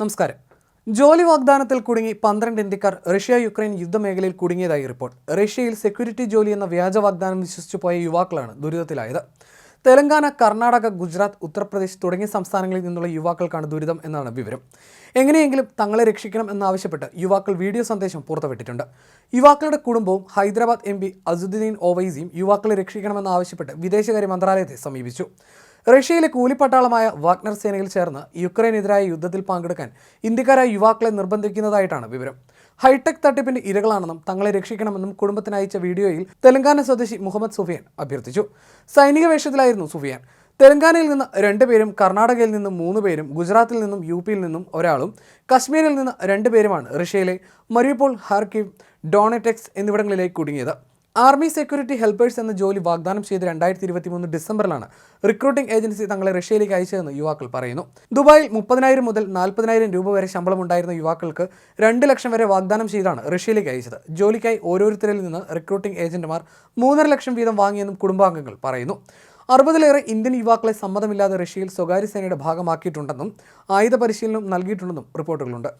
നമസ്കാരം. ജോലി വാഗ്ദാനത്തിൽ കുടുങ്ങി പന്ത്രണ്ട് ഇന്ത്യക്കാർ റഷ്യ യുക്രൈൻ യുദ്ധമേഖലയിൽ കുടുങ്ങിയതായി റിപ്പോർട്ട്. റഷ്യയിൽ സെക്യൂരിറ്റി ജോലി എന്ന വ്യാജ വാഗ്ദാനം വിശ്വസിച്ചു പോയ യുവാക്കളാണ് ദുരിതത്തിലായത്. തെലങ്കാന കർണാടക ഗുജറാത്ത് ഉത്തർപ്രദേശ് തുടങ്ങിയ സംസ്ഥാനങ്ങളിൽ നിന്നുള്ള യുവാക്കൾക്കാണ് ദുരിതം എന്നാണ് വിവരം. എങ്ങനെയെങ്കിലും തങ്ങളെ രക്ഷിക്കണം എന്നാവശ്യപ്പെട്ട് യുവാക്കൾ വീഡിയോ സന്ദേശം പുറത്തുവിട്ടിട്ടുണ്ട്. യുവാക്കളുടെ കുടുംബവും ഹൈദരാബാദ് എം പി അസുദ്ദീൻ ഓവൈസിയും യുവാക്കളെ രക്ഷിക്കണമെന്നാവശ്യപ്പെട്ട് വിദേശകാര്യ മന്ത്രാലയത്തെ സമീപിച്ചു. റഷ്യയിലെ കൂലിപ്പട്ടാളമായ വാഗ്നർ സേനയിൽ ചേർന്ന് യുക്രൈനെതിരായ യുദ്ധത്തിൽ പങ്കെടുക്കാൻ ഇന്ത്യക്കാരായ യുവാക്കളെ നിർബന്ധിക്കുന്നതായിട്ടാണ് വിവരം. ഹൈടെക് തട്ടിപ്പിന്റെ ഇരകളാണെന്നും തങ്ങളെ രക്ഷിക്കണമെന്നും കുടുംബത്തിന് അയച്ച വീഡിയോയിൽ തെലങ്കാന സ്വദേശി മുഹമ്മദ് സുഫിയാൻ അഭ്യർത്ഥിച്ചു. സൈനിക വേഷത്തിലായിരുന്നു സുഫിയാൻ. തെലങ്കാനയിൽ നിന്ന് രണ്ടുപേരും കർണാടകയിൽ നിന്നും മൂന്ന് പേരും ഗുജറാത്തിൽ നിന്നും യു പിയിൽ നിന്നും ഒരാളും കശ്മീരിൽ നിന്ന് രണ്ടുപേരുമാണ് റഷ്യയിലെ മരിയപ്പോൾ ഹാർക്കിവ് ഡോണറ്റെക്സ് എന്നിവിടങ്ങളിലേക്ക് കുടുങ്ങിയത്. ആർമി സെക്യൂരിറ്റി ഹെൽപ്പേഴ്സ് എന്ന ജോലി വാഗ്ദാനം ചെയ്ത് രണ്ടായിരത്തി ഇരുപത്തി മൂന്ന് ഡിസംബറിലാണ് റിക്രൂട്ടിംഗ് ഏജൻസി തങ്ങളെ റഷ്യയിലേക്ക് അയച്ചതെന്ന് യുവാക്കൾ പറയുന്നു. ദുബായിൽ മുപ്പതിനായിരം മുതൽ നാൽപ്പതിനായിരം രൂപ വരെ ശമ്പളമുണ്ടായിരുന്ന യുവാക്കൾക്ക് രണ്ട് ലക്ഷം വരെ വാഗ്ദാനം ചെയ്താണ് റഷ്യയിലേക്ക് അയച്ചത്. ജോലിക്കായി ഓരോരുത്തരിൽ നിന്ന് റിക്രൂട്ടിംഗ് ഏജന്റുമാർ മൂന്നര ലക്ഷം വീതം വാങ്ങിയെന്നും കുടുംബാംഗങ്ങൾ പറയുന്നു. അറുപതിലേറെ ഇന്ത്യൻ യുവാക്കളെ സമ്മതമില്ലാതെ റഷ്യയിൽ സ്വകാര്യ സേനയുടെ ഭാഗമാക്കിയിട്ടുണ്ടെന്നും ആയുധ പരിശീലനം നൽകിയിട്ടുണ്ടെന്നും റിപ്പോർട്ടുകളുണ്ട്.